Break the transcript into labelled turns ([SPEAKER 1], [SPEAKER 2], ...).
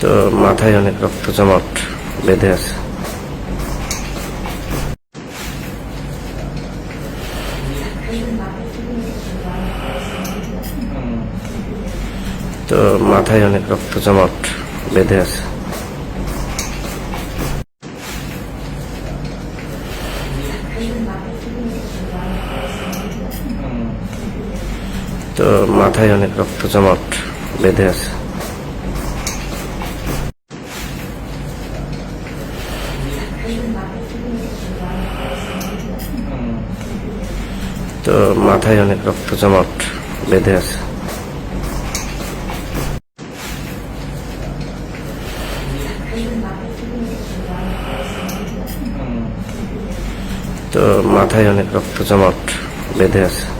[SPEAKER 1] তো মাথায় অনেক রক্ত জমাট বেঁধে আছে। তো মাথায় অনেক রক্ত জমাট বেঁধে আছে। তো মাথায় অনেক রক্ত জমাট বেঁধে আছে। তো মাথায় অনেক রক্ত জমাট বেঁধে আছে। তো মাথায় অনেক রক্ত জমাট বেঁধে আছে।